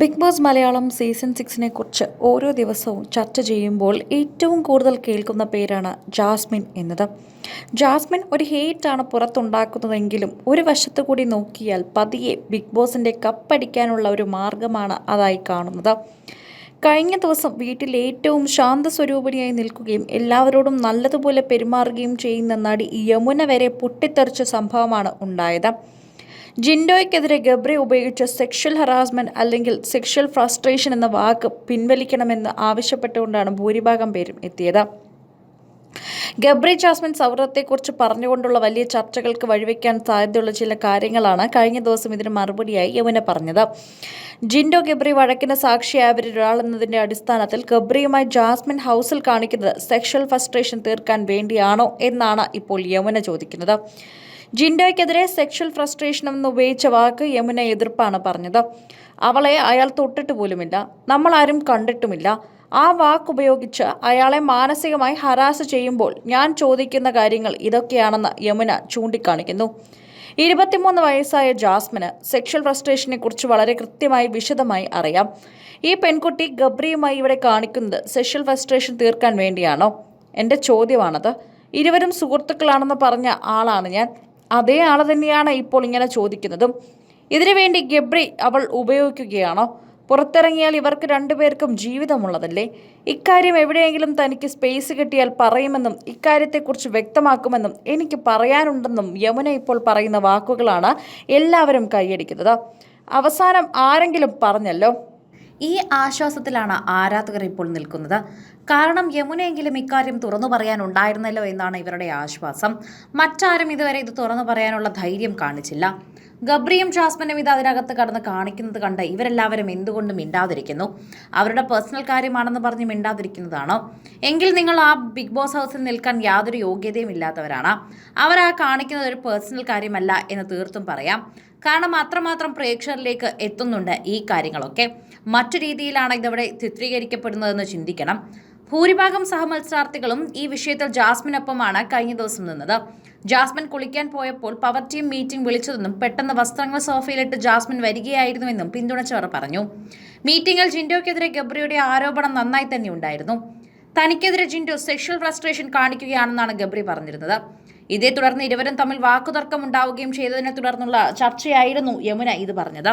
Big Boss Malayalam season സിക്സിനെ കുറിച്ച് ഓരോ ദിവസവും ചർച്ച ചെയ്യുമ്പോൾ ഏറ്റവും കൂടുതൽ കേൾക്കുന്ന പേരാണ് ജാസ്മിൻ എന്നത്. ജാസ്മിൻ ഒരു ഹേറ്റാണ് പുറത്തുണ്ടാക്കുന്നതെങ്കിലും ഒരു വശത്തു കൂടി നോക്കിയാൽ പതിയെ ബിഗ് ബോസിന്റെ കപ്പടിക്കാനുള്ള ഒരു മാർഗമാണ് അതായി കാണുന്നത്. കഴിഞ്ഞ ദിവസം വീട്ടിൽ ഏറ്റവും ശാന്ത ശാന്തസ്വരൂപിണിയായി നിൽക്കുകയും എല്ലാവരോടും നല്ലതുപോലെ പെരുമാറുകയും ചെയ്യുന്ന നടി യമുന വരെ പൊട്ടിത്തെറിച്ച സംഭവമാണ് ഉണ്ടായത്. ജിൻഡോയ്ക്കെതിരെ ഗബ്രി ഉപയോഗിച്ച സെക്ഷൽ ഹറാസ്മെന്റ് അല്ലെങ്കിൽ സെക്ഷൽ ഫ്രസ്ട്രേഷൻ എന്ന വാക്ക് പിൻവലിക്കണമെന്ന് ആവശ്യപ്പെട്ടുകൊണ്ടാണ് ഭൂരിഭാഗം പേരും എത്തിയത്. ഗബ്രി ജാസ്മിൻ സൗഹൃദത്തെക്കുറിച്ച് പറഞ്ഞുകൊണ്ടുള്ള വലിയ ചർച്ചകൾക്ക് വഴിവെക്കാൻ സാധ്യതയുള്ള ചില കാര്യങ്ങളാണ് കഴിഞ്ഞ ദിവസം ഇതിന് മറുപടിയായി യമുന പറഞ്ഞത്. ജിൻഡോ ഗബ്രി വഴക്കിന് സാക്ഷിയായവരിൽ ഒരാളെന്നതിന്റെ അടിസ്ഥാനത്തിൽ ഗബ്രിയുമായി ജാസ്മിൻ ഹൗസിൽ കാണിക്കുന്നത് സെക്ഷൽ ഫ്രസ്ട്രേഷൻ തീർക്കാൻ വേണ്ടിയാണോ എന്നാണ് ഇപ്പോൾ യമുന ചോദിക്കുന്നത്. ജിൻഡോയ്ക്കെതിരെ സെക്ഷൽ ഫ്രസ്ട്രേഷൻ എന്ന് ഉപയോഗിച്ച വാക്ക് യമുന എതിർപ്പാണ് പറഞ്ഞത്. അവളെ അയാൾ തൊട്ടിട്ട് പോലുമില്ല. നമ്മൾ ആരും കണ്ടിട്ടുമില്ല. ആ വാക്ക് ഉപയോഗിച്ച് അയാളെ മാനസികമായി ഹരാസ് ചെയ്യുമ്പോൾ ഞാൻ ചോദിക്കുന്ന കാര്യങ്ങൾ ഇതൊക്കെയാണെന്ന് യമുന ചൂണ്ടിക്കാണിക്കുന്നു. ഇരുപത്തിമൂന്ന് വയസ്സായ ജാസ്മിന് സെക്ഷൽ ഫ്രസ്ട്രേഷനെ കുറിച്ച് വളരെ കൃത്യമായി വിശദമായി അറിയാം. ഈ പെൺകുട്ടി ഗബ്രിയുമായി ഇവിടെ കാണിക്കുന്നത് സെക്ഷൽ ഫ്രസ്ട്രേഷൻ തീർക്കാൻ വേണ്ടിയാണോ? എന്റെ ചോദ്യമാണത്. ഇരുവരും സുഹൃത്തുക്കളാണെന്ന് പറഞ്ഞ ആളാണ് ഞാൻ. അതേ ആൾ തന്നെയാണ് ഇപ്പോൾ ഇങ്ങനെ ചോദിക്കുന്നതും. ഇതിനു വേണ്ടി ഗബ്രി അവൾ ഉപയോഗിക്കുകയാണോ. പുറത്തിറങ്ങിയാൽ ഇവർക്ക് രണ്ടുപേർക്കും ജീവിതമുള്ളതല്ലേ? ഇക്കാര്യം എവിടെയെങ്കിലും തനിക്ക് സ്പേസ് കിട്ടിയാൽ പറയുമെന്നും ഇക്കാര്യത്തെക്കുറിച്ച് വ്യക്തമാക്കുമെന്നും എനിക്ക് പറയാനുണ്ടെന്നും യമുന ഇപ്പോൾ പറയുന്ന വാക്കുകളാണ് എല്ലാവരും കൈയടിക്കുന്നത്. അവസാനം ആരെങ്കിലും പറഞ്ഞല്ലോ? ഈ ആശ്വാസത്തിലാണ് ആരാധകർ ഇപ്പോൾ നിൽക്കുന്നത്. കാരണം യമുനയെങ്കിലും ഇക്കാര്യം തുറന്നു പറയാനുണ്ടായിരുന്നല്ലോ എന്നാണ് ഇവരുടെ ആശ്വാസം. മറ്റാരും ഇതുവരെ ഇത് തുറന്നു പറയാനുള്ള ധൈര്യം കാണിച്ചില്ല. ഗബ്രിയും ജാസ്മിനും ഇത് അതിനകത്ത് കടന്ന് കാണിക്കുന്നത് കണ്ട് ഇവരെല്ലാവരും എന്തുകൊണ്ട് മിണ്ടാതിരിക്കുന്നു? അവരുടെ പേഴ്സണൽ കാര്യമാണെന്ന് പറഞ്ഞ് മിണ്ടാതിരിക്കുന്നതാണോ? എങ്കിൽ നിങ്ങൾ ആ ബിഗ് ബോസ് ഹൗസിൽ നിൽക്കാൻ യാതൊരു യോഗ്യതയും ഇല്ലാത്തവരാണ്. അവരാ കാണിക്കുന്നത് ഒരു പേഴ്സണൽ കാര്യമല്ല എന്ന് തീർത്തും പറയാം. കാരണം അത്രമാത്രം പ്രേക്ഷകരിലേക്ക് എത്തുന്നുണ്ട് ഈ കാര്യങ്ങളൊക്കെ. മറ്റു രീതിയിലാണ് ഇതവിടെ ചിത്രീകരിക്കപ്പെടുന്നതെന്ന് ചിന്തിക്കണം. ഭൂരിഭാഗം സഹമത്സരാർത്ഥികളും ഈ വിഷയത്തിൽ ജാസ്മിനൊപ്പമാണ് കഴിഞ്ഞ ദിവസം നിന്നത്. ജാസ്മിൻ കുളിക്കാൻ പോയപ്പോൾ പവർ ടീം മീറ്റിംഗ് വിളിച്ചതെന്നും പെട്ടെന്ന് വസ്ത്രങ്ങൾ സോഫയിലിട്ട് ജാസ്മിൻ വരികയായിരുന്നുവെന്നും പിന്തുണച്ചവർ പറഞ്ഞു. മീറ്റിംഗിൽ ജിൻഡോയ്ക്കെതിരെ ഗബ്രിയുടെ ആരോപണം നന്നായി തന്നെ ഉണ്ടായിരുന്നു. തനിക്കെതിരെ ജിൻഡോ സെക്ഷൽ ഫ്രസ്ട്രേഷൻ കാണിക്കുകയാണെന്നാണ് ഗബ്രി പറഞ്ഞിരുന്നത്. ഇതേ തുടർന്ന് ഇരുവരും തമ്മിൽ വാക്കുതർക്കം ഉണ്ടാവുകയും ചെയ്തതിനെ തുടർന്നുള്ള ചർച്ചയായിരുന്നു യമുന ഇത് പറഞ്ഞത്.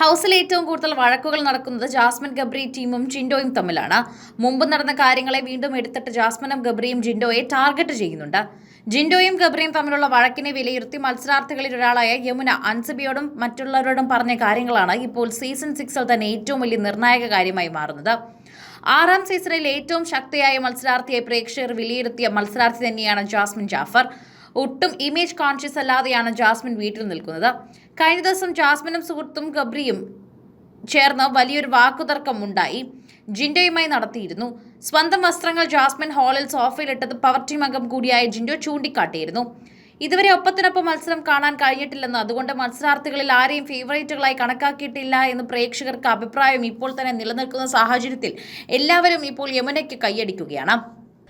ഹൗസിൽ ഏറ്റവും കൂടുതൽ വഴക്കുകൾ നടക്കുന്നത് ജാസ്മിൻ ഗബ്രി ടീമും ജിൻഡോയും തമ്മിലാണ്. മുമ്പ് നടന്ന കാര്യങ്ങളെ വീണ്ടും എടുത്തിട്ട് ജാസ്മിനും ഗബ്രിയും ജിൻഡോയെ ടാർഗറ്റ് ചെയ്യുന്നുണ്ട്. ജിൻഡോയും ഗബ്രിയും തമ്മിലുള്ള വഴക്കിനെ വിലയിരുത്തി മത്സരാർത്ഥികളിൽ ഒരാളായ യമുന അൻസബിയോടും മറ്റുള്ളവരോടും പറഞ്ഞ കാര്യങ്ങളാണ് ഇപ്പോൾ സീസൺ സിക്സിൽ തന്നെ ഏറ്റവും വലിയ നിർണായക കാര്യമായി മാറുന്നത്. ആറാം സീസണിൽ ഏറ്റവും ശക്തിയായ മത്സരാർത്ഥിയെ പ്രേക്ഷകർ വിലയിരുത്തിയ മത്സരാർത്ഥി തന്നെയാണ് ജാസ്മിൻ ജാഫർ. ഒട്ടും ഇമേജ് കോൺഷ്യസ് അല്ലാതെയാണ് ജാസ്മിൻ വീട്ടിൽ നിൽക്കുന്നത്. കഴിഞ്ഞ ദിവസം ജാസ്മിനും സുഹൃത്തും ഗബ്രിയും ചേർന്ന് വലിയൊരു വാക്കുതർക്കം ഉണ്ടായി. ജിൻഡോയുമായി നടത്തിയിരുന്നു. സ്വന്തം വസ്ത്രങ്ങൾ ജാസ്മിൻ ഹാളിൽ സോഫയിലിട്ടത് പവർ ടീം അംഗം കൂടിയായ ജിൻഡോ ചൂണ്ടിക്കാട്ടിയിരുന്നു. ഇതുവരെ ഒപ്പത്തിനൊപ്പം മത്സരം കാണാൻ കഴിഞ്ഞിട്ടില്ലെന്ന് അതുകൊണ്ട് മത്സരാർത്ഥികളിൽ ആരെയും ഫേവറേറ്റുകളായി കണക്കാക്കിയിട്ടില്ല എന്ന് പ്രേക്ഷകർക്ക് അഭിപ്രായം ഇപ്പോൾ തന്നെ നിലനിൽക്കുന്ന സാഹചര്യത്തിൽ എല്ലാവരും ഇപ്പോൾ യമുനയ്ക്ക് കൈയടിക്കുകയാണ്.